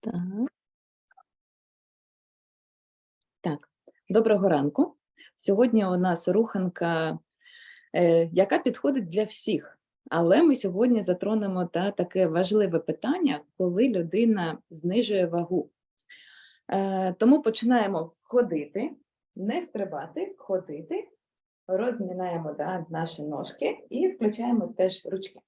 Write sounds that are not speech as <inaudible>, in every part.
Так. Так, доброго ранку. Сьогодні у нас руханка, е, яка підходить для всіх. Але ми сьогодні затронемо та, таке важливе питання, коли людина знижує вагу. Е, тому починаємо ходити, не стрибати, ходити, розмінаємо да, наші ножки і включаємо теж ручки.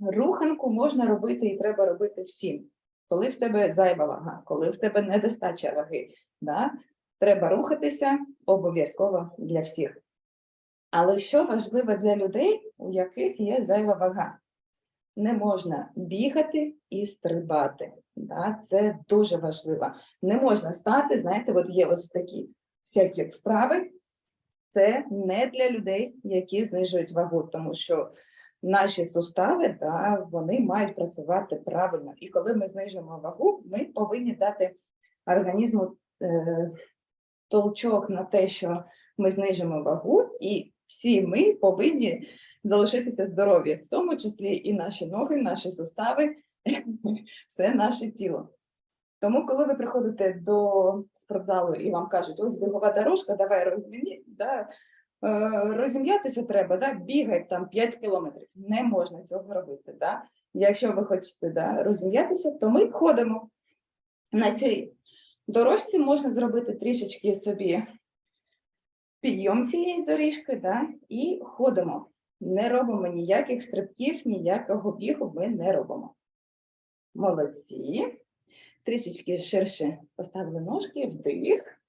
Руханку можна робити і треба робити всім. Коли в тебе зайва вага, коли в тебе недостача ваги, да, треба рухатися обов'язково для всіх. Але що важливо для людей, у яких є зайва вага? Не можна бігати і стрибати. Да? Це дуже важливо. Не можна стати, знаєте, от є ось такі всякі вправи. Це не для людей, які знижують вагу, тому що наші сустави да, вони мають працювати правильно. І коли ми знижуємо вагу, ми повинні дати організму е, толчок на те, що ми знижимо вагу, і всі ми повинні залишитися здорові, в тому числі і наші ноги, наші сустави, <laughs> все наше тіло. Тому, коли ви приходите до спортзалу і вам кажуть, ось бігова дорожка, давай розміні, да, розім'ятися треба, да, бігай там 5 кілометрів. Не можна цього робити. Да. Якщо ви хочете да, розім'ятися, то ми ходимо. На цій дорожці можна зробити трішечки собі підйом цієї доріжки, да, і ходимо. Не робимо ніяких стрибків, ніякого бігу ми не робимо. Молодці. Трішечки ширше поставили ножки, вдих.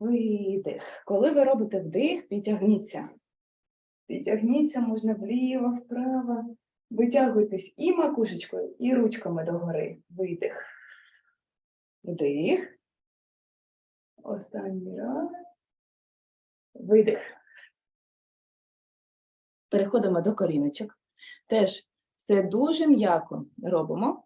Видих. Коли ви робите вдих, підтягніться. Підтягніться можна вліво, вправо. Витягуйтесь і макушечкою, і ручками догори. Видих. Вдих. Останній раз. Видих. Переходимо до коріночок. Теж все дуже м'яко робимо,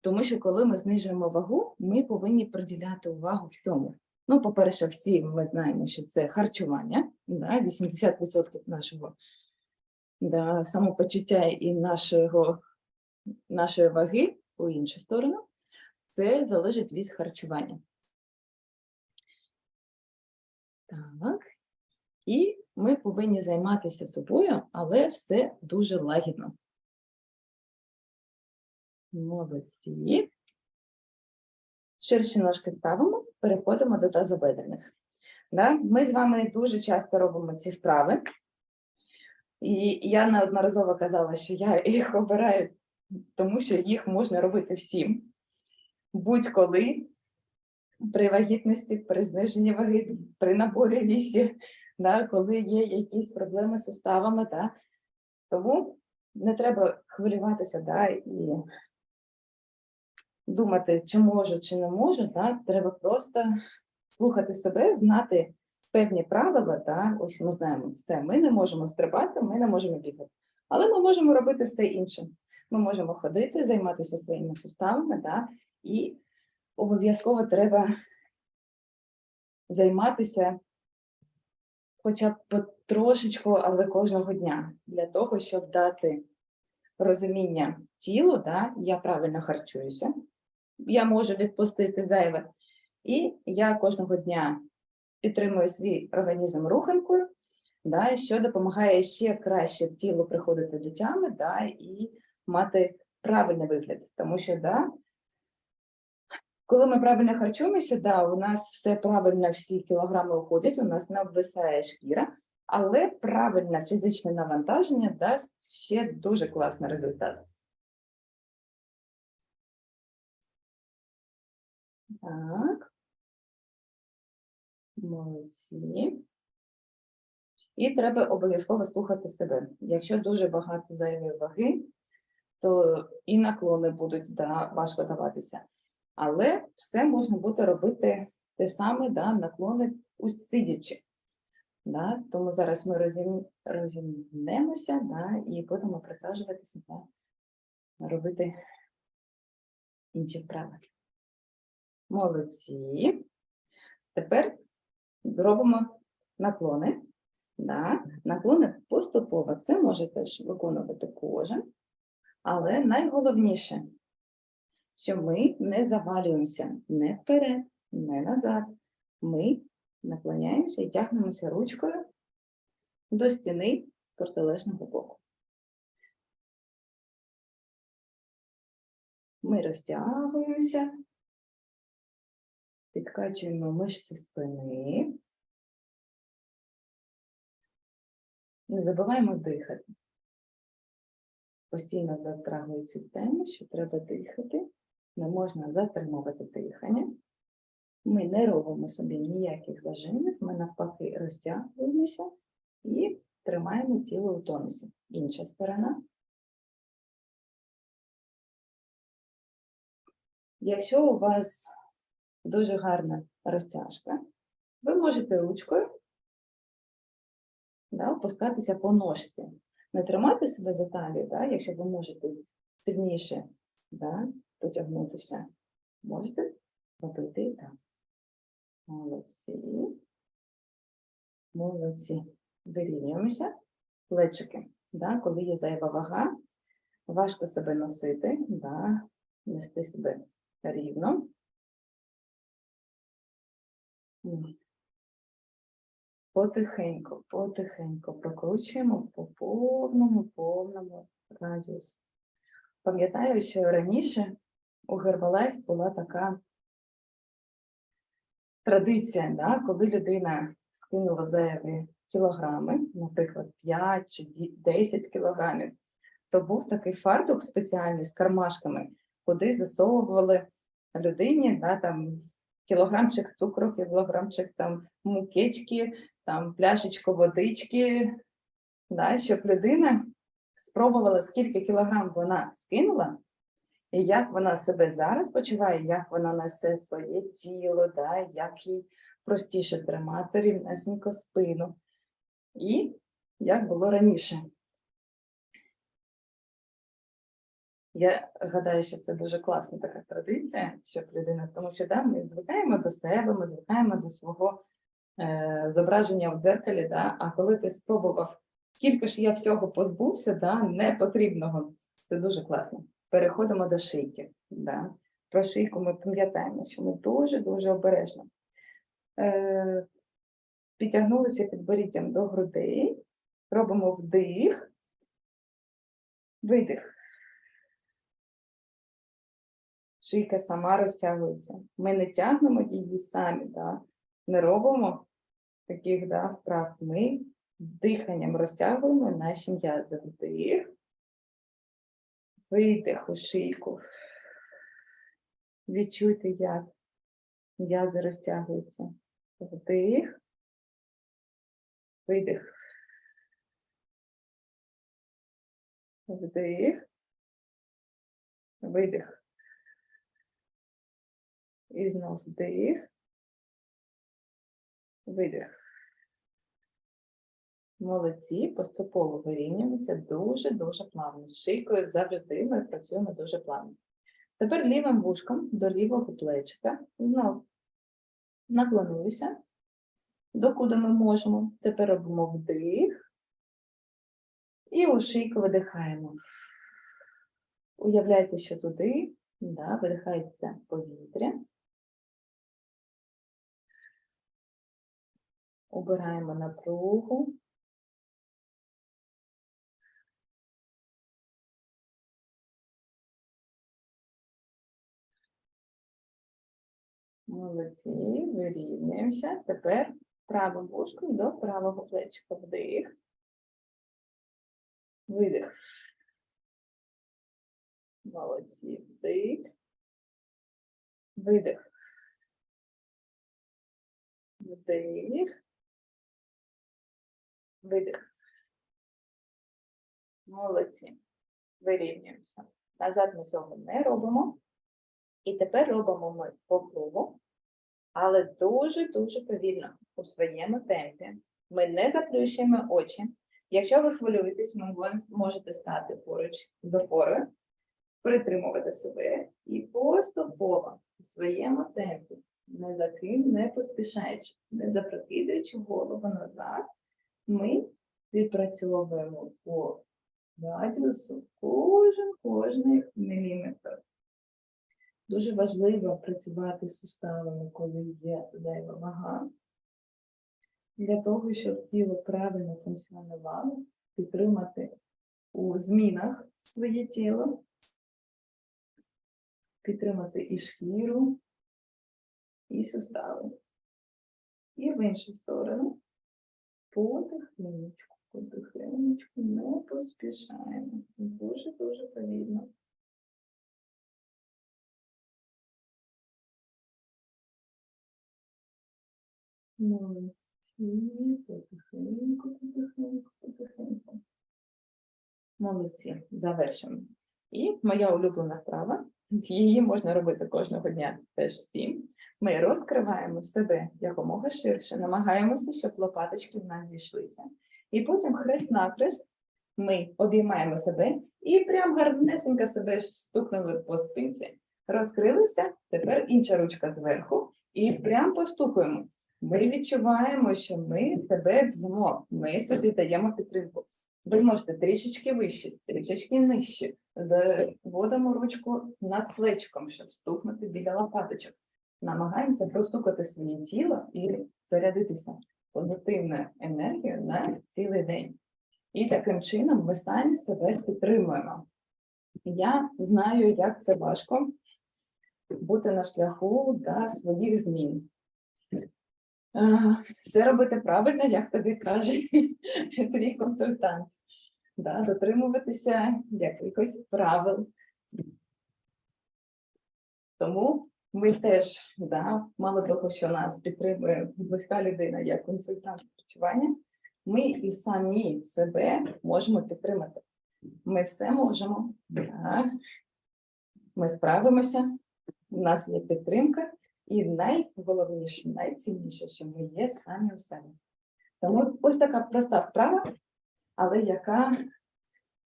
тому що коли ми знижуємо вагу, ми повинні приділяти увагу всьому. Ну, по-перше, всі ми знаємо, що це харчування, да, 80% нашого да, самопочуття і нашого, нашої ваги у іншу сторону, це залежить від харчування. Так. І ми повинні займатися собою, але все дуже лагідно. Молодці. Ширші ножки ставимо, переходимо до тазобедрених. Да? Ми з вами дуже часто робимо ці вправи. І я неодноразово казала, що я <laughs> їх обираю, тому що їх можна робити всім. Будь-коли, при вагітності, при зниженні ваги, при наборі лісі, да, коли є якісь проблеми з суставами. Да? Тому не треба хвилюватися да, і думати, чи можу, чи не можу, да? треба просто слухати себе, знати певні правила. Да? Ось ми знаємо все. Ми не можемо стрибати, ми не можемо бігати. Але ми можемо робити все інше. Ми можемо ходити, займатися своїми суставами, да? і обов'язково треба займатися хоча б потрошечку, але кожного дня, для того, щоб дати розуміння тілу, да? я правильно харчуюся, я можу відпустити зайве. І я кожного дня підтримую свій організм руханкою, да, що допомагає ще краще тілу приходити до тями да, і мати правильний вигляд. Тому що, да, коли ми правильно харчуємося, да, у нас все правильно, всі кілограми уходять, у нас не обвисає шкіра, але правильне фізичне навантаження дасть ще дуже класний результат. Так. Молодці. І треба обов'язково слухати себе. Якщо дуже багато зайвої ваги, то і наклони будуть да, важко даватися. Але все можна буде робити те саме, да, наклони усидячи. Да? Тому зараз ми розім... розімнемося да, і будемо присаджуватися да, робити інші вправи. Молодці. Тепер робимо наклони. Да. Наклони поступово. Це може теж виконувати кожен. Але найголовніше, що ми не завалюємося не вперед, не назад. Ми наклоняємося і тягнемося ручкою до стіни з протилежного боку. Ми розтягуємося, підкачуємо мишці спини. Не забуваємо дихати. Постійно затрагую цю тему, що треба дихати. Не можна затримувати дихання. Ми не робимо собі ніяких зажимів, ми навпаки розтягуємося і тримаємо тіло у тонусі. Інша сторона. Якщо у вас дуже гарна розтяжка, ви можете ручкою да, опускатися по ножці. Не тримати себе за талію, да, якщо ви можете сильніше да, потягнутися, можете робити і так. Молодці. Молодці. Вирівнюємося. Плечики. Да, коли є зайва вага, важко себе носити, да, нести себе рівно. М. Потихеньку, потихеньку прокручуємо по повному, повному радіусу. Пам'ятаю, що раніше у Herbalife була така традиція, да, коли людина скинула зайві кілограми, наприклад, 5 чи ді- 10 кілограмів, то був такий фартух спеціальний з кармашками, куди засовували людині да, там, кілограмчик цукру, кілограмчик там, мукечки, там, пляшечку водички, да, щоб людина спробувала, скільки кілограм вона скинула, і як вона себе зараз почуває, як вона несе своє тіло, да, як їй простіше тримати рівнесенько спину. І як було раніше. Я гадаю, що це дуже класна така традиція, щоб людина, тому що да, ми звикаємо до себе, ми звикаємо до свого е, зображення в дзеркалі, да, а коли ти спробував, скільки ж я всього позбувся, да, непотрібного, це дуже класно. Переходимо до шийки. Да. Про шийку ми пам'ятаємо, що ми дуже-дуже обережно. Е, підтягнулися підборіддям до грудей, робимо вдих, видих. Шийка сама розтягується. Ми не тягнемо її самі, да? не робимо таких да, вправ. Ми диханням розтягуємо наші м'язи. Вдих, видих у шийку. Відчуйте, як м'язи розтягуються. Вдих, видих. Вдих, видих. І знов вдих, видих. Молодці, поступово вирівнюємося дуже-дуже плавно. З шийкою завжди ми працюємо дуже плавно. Тепер лівим вушком до лівого плечика. Знов наклонилися, докуди ми можемо. Тепер робимо вдих. І у шийку видихаємо. Уявляйте, що туди да, видихається повітря. Обираємо напругу. Молодці, вирівнюємося. Тепер правим вушком до правого плечика. Вдих. Видих. Молодці. Вдих. Видих. Вдих. Видих. Молодці. Вирівнюємося. Назад ми цього не робимо. І тепер робимо ми по але дуже-дуже повільно у своєму темпі. Ми не заплющуємо очі. Якщо ви хвилюєтесь, ви можете стати поруч з опорою, притримувати себе і поступово у своєму темпі, не за ким не поспішаючи, не запрокидуючи голову назад, ми відпрацьовуємо по радіусу кожен кожний міліметр. Дуже важливо працювати з суставами, коли є зайва вага, для того, щоб тіло правильно функціонувало, підтримати у змінах своє тіло, підтримати і шкіру, і сустави. І в іншу сторону потихенечку, потихенечку, не поспішаємо. Дуже-дуже повільно. Молодці, потихеньку, потихеньку, потихеньку. Молодці, завершимо. І моя улюблена вправа, її можна робити кожного дня теж всім. Ми розкриваємо себе якомога ширше, намагаємося, щоб лопаточки в нас зійшлися. І потім хрест-накрест ми обіймаємо себе і прям гарнесенько себе стукнули по спинці. Розкрилися, тепер інша ручка зверху, і прям постукуємо. Ми відчуваємо, що ми себе б'ємо, ми собі даємо підтримку. Ви можете трішечки вище, трішечки нижче. Заводимо ручку над плечком, щоб стукнути біля лопаточок. Намагаємося простукати своє тіло і зарядитися позитивною енергією на цілий день. І таким чином ми самі себе підтримуємо. Я знаю, як це важко бути на шляху до своїх змін. Е, Все робити правильно, як тобі каже твій консультант. Да, дотримуватися якихось правил. Тому ми теж, да, мало того, що нас підтримує близька людина як консультант з ми і самі себе можемо підтримати. Ми все можемо. Да. Ми справимося, у нас є підтримка, і найголовніше, найцінніше, що ми є самі у себе. Тому ось така проста вправа, але яка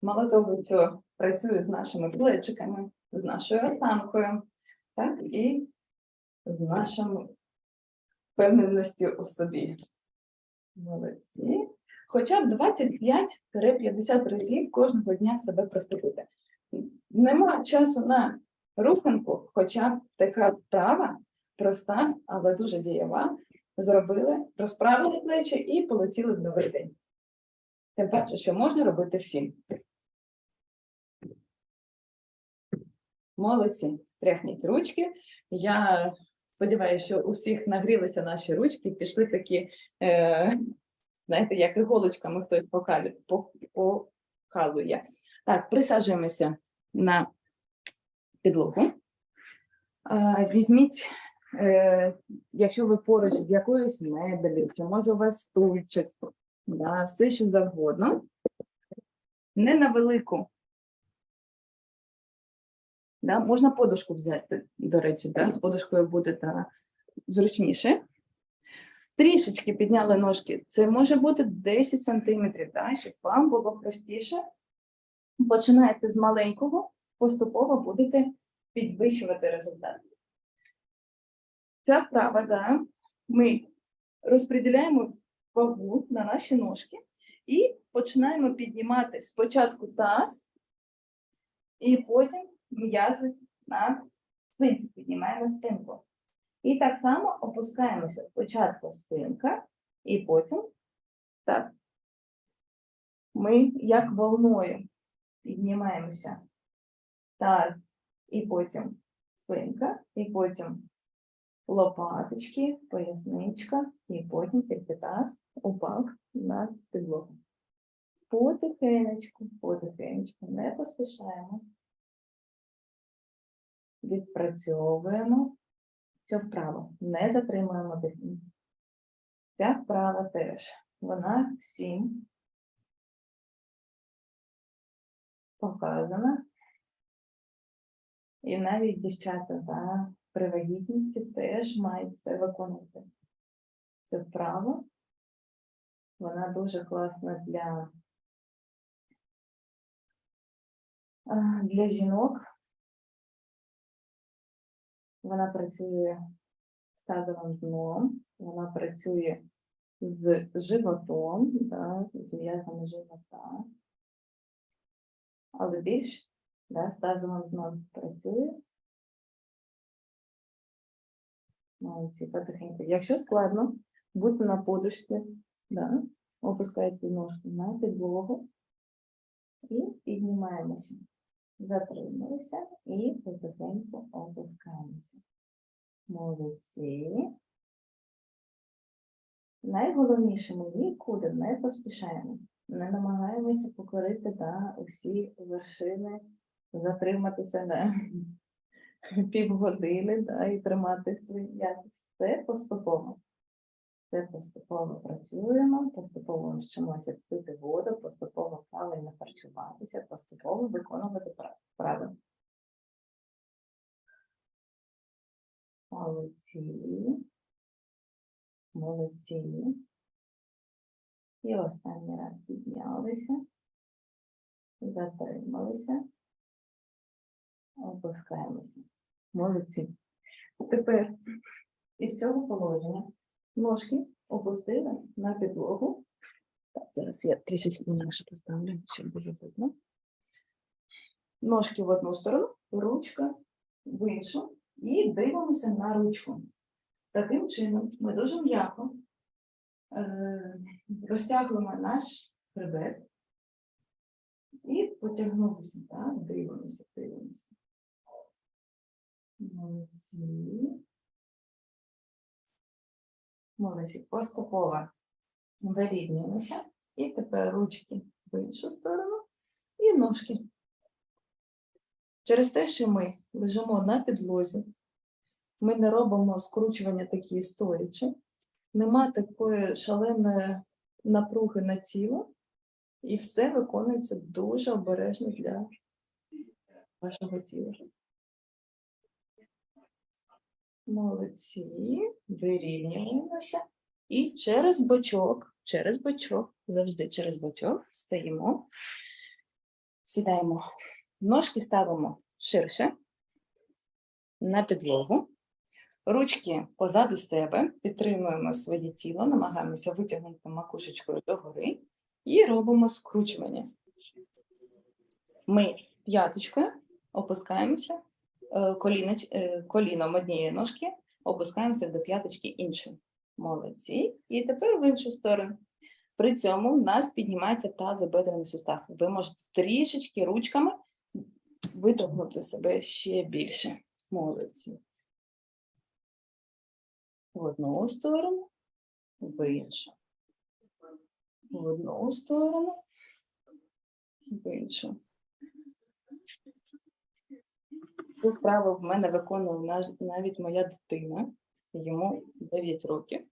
мало того, що працює з нашими плечиками, з нашою осанкою, так і з нашою впевненістю у собі. Молодці. Хоча б 25-50 разів кожного дня себе проступити. Нема часу на руханку, хоча б така вправа, проста, але дуже дієва. Зробили, розправили плечі і полетіли в новий день. Тим паче, що можна робити всім. Молодці, стряхніть ручки. Я сподіваюся, що у всіх нагрілися наші ручки, пішли такі, е, знаєте, як іголочками хтось покалує. Так, присаджуємося на підлогу. Е, Візьміть, е, якщо ви поруч з якоюсь мебелі, чи може у вас стульчик, да, все що завгодно. Не на велику. Да, можна подушку взяти, до речі, да, з подушкою буде да, зручніше. Трішечки підняли ножки. Це може бути 10 сантиметрів, да, щоб вам було простіше. Починаєте з маленького, поступово будете підвищувати результат. Ця вправа, да, ми розподіляємо вагу на наші ножки і починаємо піднімати спочатку таз, і потім м'язи на спинці, піднімаємо спинку. І так само опускаємося спочатку спинка, і потім таз. Ми як волною піднімаємося таз, і потім спинка, і потім лопаточки, поясничка, і потім тільки таз упав на підлогу. Потихенечку, потихенечку, не поспішаємо. Відпрацьовуємо цю вправу, не затримуємо дихання. Ця вправа теж, вона всім показана. І навіть дівчата да, при вагітності теж мають це виконувати. Цю вправу. Вона дуже класна для, для жінок. Вона працює з тазовим дном, вона працює з животом, да, з м'язами живота. але більш да, з тазовим дном працює. Молодці, потихеньку. Якщо складно, будьте на подушці, да, опускайте ножки на підлогу і піднімаємося. Затрималися і потихеньку опускаємося. Молодці. Найголовніше ми нікуди не поспішаємо. Не намагаємося покорити да, усі вершини, затриматися на <laughs> півгодини да, і тримати свій якість. Це поступово. Це поступово працюємо, поступово вчимося пити воду, поступово правильно харчуватися, поступово виконувати пра- вправи. Молодці. Молодці. І останній раз піднялися, затрималися, опускаємося. Молодці. Тепер із цього положення ножки опустили на підлогу. Так, зараз я трішечки інакше поставлю, щоб було видно. Ножки в одну сторону, ручка в іншу. І дивимося на ручку. Таким чином ми дуже м'яко е, розтягуємо наш хребет і потягнулися, так, дивимося, дивимося. Молодці. Молодці, поступово вирівнюємося. І тепер ручки в іншу сторону і ножки. Через те, що ми лежимо на підлозі, ми не робимо скручування такі стоячи, нема такої шаленої напруги на тіло, і все виконується дуже обережно для вашого тіла. Молодці, вирівнюємося. І через бочок, через бочок, завжди через бочок стаємо, сідаємо. Ножки ставимо ширше на підлогу. Ручки позаду себе, підтримуємо своє тіло, намагаємося витягнути макушечкою догори і робимо скручування. Ми п'яточкою опускаємося, коліноч- е, коліном однієї ножки опускаємося до п'яточки іншої. Молодці. І тепер в іншу сторону. При цьому в нас піднімається тазобедрений сустав. Ви можете трішечки ручками витягнути себе ще більше. Молодці. В одну сторону, в іншу. В одну сторону, в іншу. Цю вправу в мене виконує наж- навіть моя дитина, йому 9 років.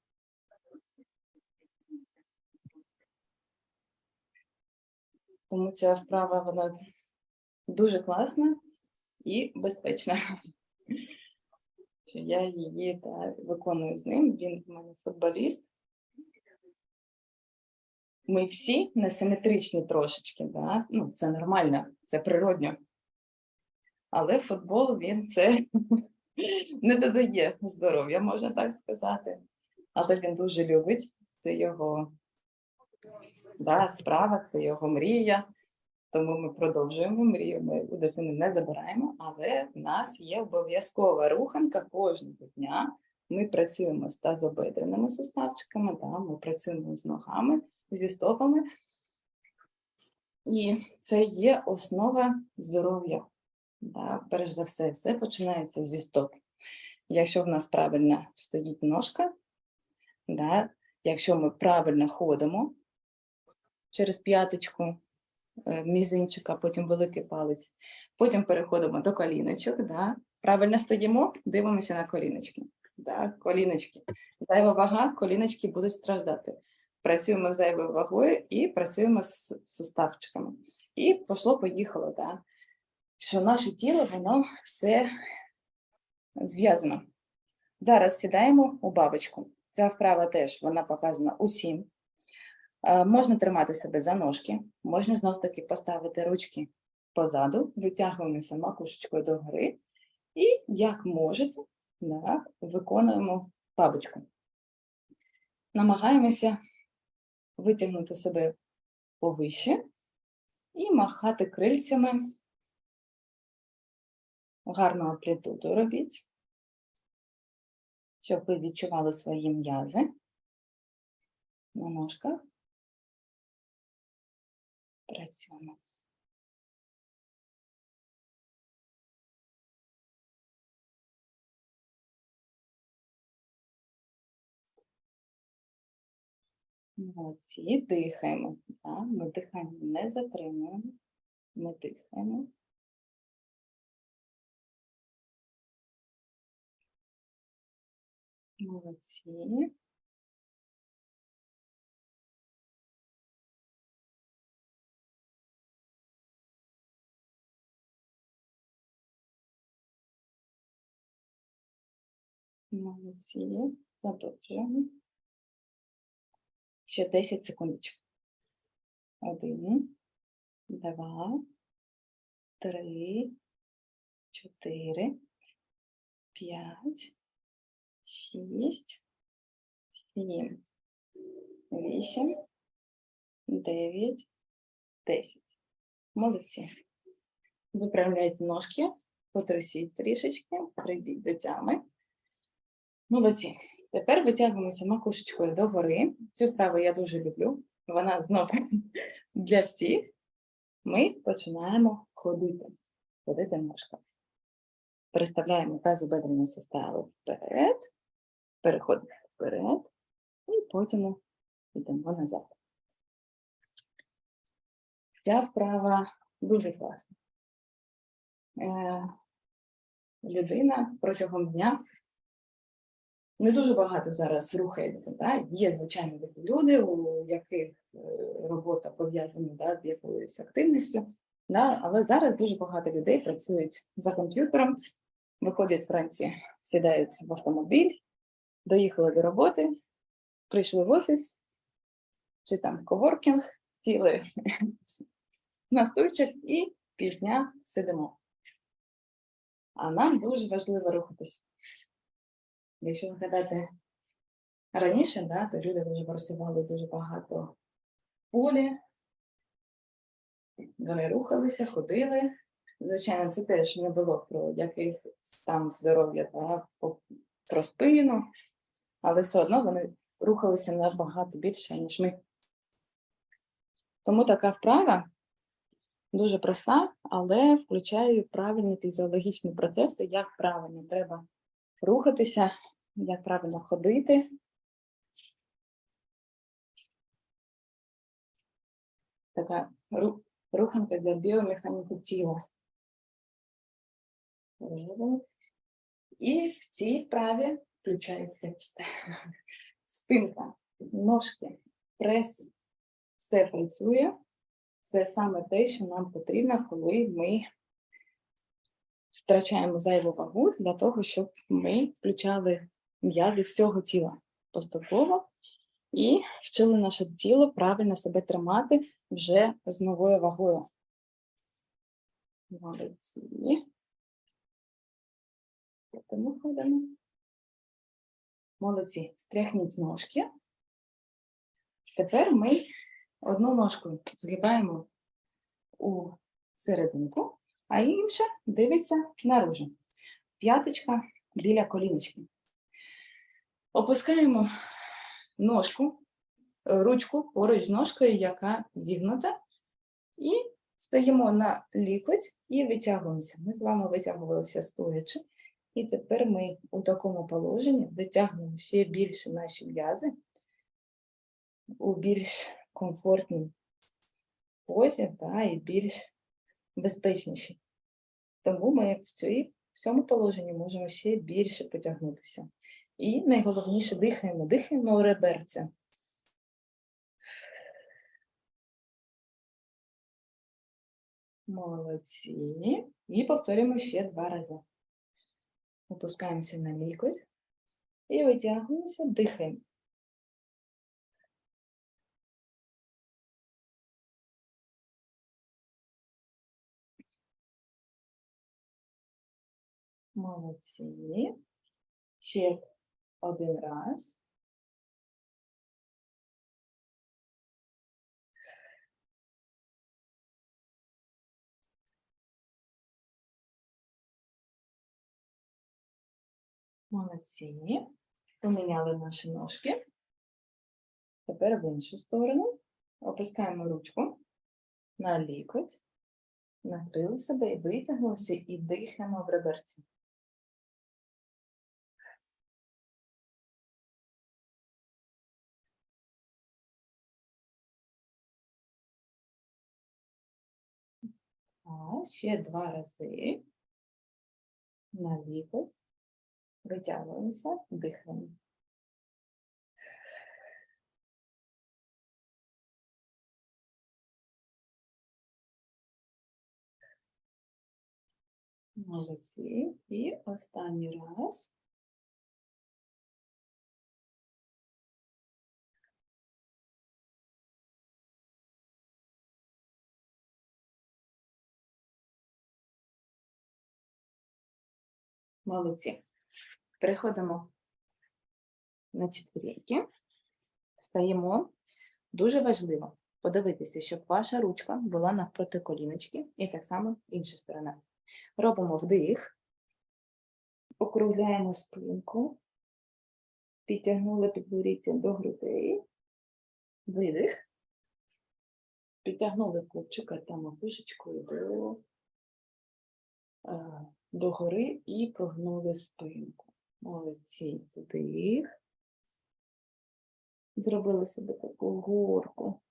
Тому ця вправа вона дуже класна і безпечна. Я її та, виконую з ним. Він в мене футболіст. Ми всі несиметричні трошечки, да? ну, це нормально, це природньо. Але футбол він це <laughs> не додає здоров'я, можна так сказати. Але він дуже любить, це його да, справа, це його мрія. Тому ми продовжуємо мрію, ми у дитини не забираємо, але в нас є обов'язкова руханка кожного дня. Ми працюємо з тазобедреними суставчиками, да, ми працюємо з ногами, зі стопами. І це є основа здоров'я. Да, перш за все, все починається зі стоп. Якщо в нас правильно стоїть ножка, да, якщо ми правильно ходимо через п'яточку, е, мізинчика, потім великий палець, потім переходимо до коліночок, да, правильно стоїмо, дивимося на коліночки. Да, коліночки. Зайва вага, коліночки будуть страждати. Працюємо з зайвою вагою і працюємо з суставчиками. І пішло-поїхало, да що наше тіло, воно все зв'язано. Зараз сідаємо у бабочку. Ця вправа теж вона показана усім. Е, Можна тримати себе за ножки, можна знов таки поставити ручки позаду, витягуємося макушечкою догори і, як можете, да, виконуємо бабочку. Намагаємося витягнути себе повище І махати крильцями. Гарну амплітуду робіть, щоб ви відчували свої м'язи на ножках. Працюємо. Молодці, дихаємо. Так, ми дихаємо не затримуємо. Ми дихаємо. Молодці. Молодці. Продовжуємо. Ще 10 секундочок. Один, два, три, чотири, п'ять, шість, сім, вісім, дев'ять, десять. Молодці. Виправляйте ножки, потрусіть трішечки, прийдіть до тями. Молодці. Тепер витягуємося макушечкою догори. Цю вправу я дуже люблю. Вона знову <laughs> для всіх. Ми починаємо ходити. Ходити ножками. Переставляємо тазобедрені сустави вперед, переходимо вперед і потім йдемо назад. Ця вправа дуже класна. Е, людина протягом дня не дуже багато зараз рухається. Да? Є, звичайно, люди, у яких е, робота пов'язана да, з якоюсь активністю, да? але зараз дуже багато людей працюють за комп'ютером, виходять вранці, сідають в автомобіль, доїхали до роботи, прийшли в офіс чи там коворкінг, сіли <laughs> на стульчик і півдня сидимо. А нам дуже важливо рухатись. Якщо згадати раніше, да, то люди дуже працювали дуже багато в полі, вони рухалися, ходили. Звичайно, це теж не було про яких стан здоров'я про спину, але все одно вони рухалися набагато більше, ніж ми. Тому така вправа дуже проста, але включає правильні фізіологічні процеси, як правильно треба рухатися, як правильно ходити. Така руханка для біомеханіки тіла. І в цій вправі включається все. <laughs> Спинка, ножки, прес, все працює. Це саме те, що нам потрібно, коли ми втрачаємо зайву вагу для того, щоб ми включали м'язи всього тіла поступово і вчили наше тіло правильно себе тримати вже з новою вагою. Молодці. Тому ходимо. Молодці. Стряхніть ножки. Тепер ми одну ножку згибаємо у серединку, а інша дивиться наружу. П'яточка біля коліночки. Опускаємо ножку, ручку поруч з ножкою, яка зігнута, і стаємо на лікоть і витягуємося. Ми з вами витягувалися стоячи. І тепер ми у такому положенні витягнемо ще більше наші м'язи у більш комфортній позі та, і більш безпечніші. Тому ми в, цій, в цьому положенні можемо ще більше потягнутися. І найголовніше дихаємо, дихаємо у реберця. Молодці. І повторюємо ще два рази. Опускаємося на лікоть і витягуємося, дихаємо. Молодці. Ще один раз. Молодці. Поміняли наші ножки. Тепер в іншу сторону. Опускаємо ручку на лікоть, накрили себе і витягнулися, і дихаємо в реберці. Ще два рази. На лікоть. Витягуємося, дихаємо. Молодці. І останній раз. Молодці. Переходимо на четвірки. Стаємо. Дуже важливо подивитися, щоб ваша ручка була навпроти коліночки, і так само інша сторона. Робимо вдих, округляємо спинку, підтягнули підборіддя до грудей, видих, підтягнули копчика та макушечкою до, е, до гори і прогнули спинку. Молодці, вдих. Зробили себе таку горку.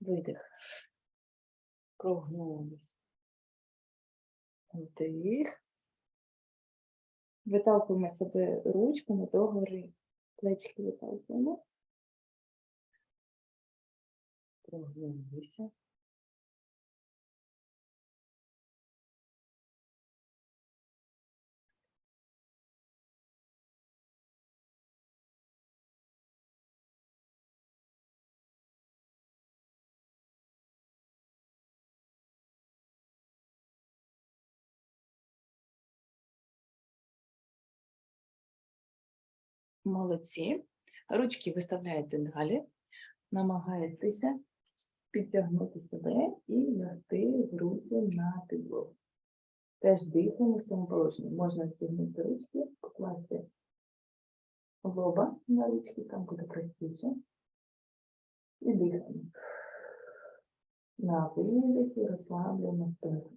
Видих. Прогнулись. Вдих. Виталкуємо себе ручками до гори. Плечки виталкуємо. Прогнулися. Молодці. Ручки виставляєте далі, намагаєтеся підтягнути себе і лягти груддю на підлогу. Теж дихаємо в цьому положенні. Можна втягнути ручки, покласти лоба на ручки, там буде простіше. І дихаємо. На видихі розслаблюємо спину.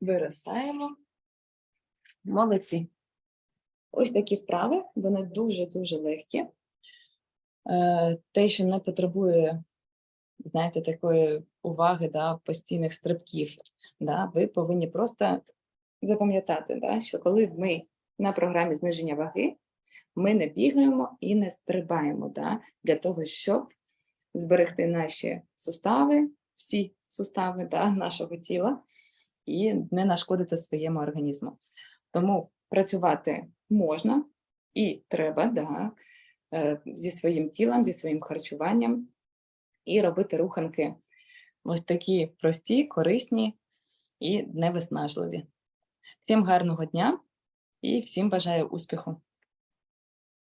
Виростаємо. Молодці. Ось такі вправи, вони дуже-дуже легкі. Е, Те, що не потребує, знаєте, такої уваги, да, постійних стрибків, да, ви повинні просто запам'ятати, да, що коли ми на програмі зниження ваги, ми не бігаємо і не стрибаємо да, для того, щоб зберегти наші сустави, всі сустави да, нашого тіла і не нашкодити своєму організму. Тому працювати можна і треба да, е, зі своїм тілом, зі своїм харчуванням і робити руханки ось такі прості, корисні і невиснажливі. Всім гарного дня і всім бажаю успіху!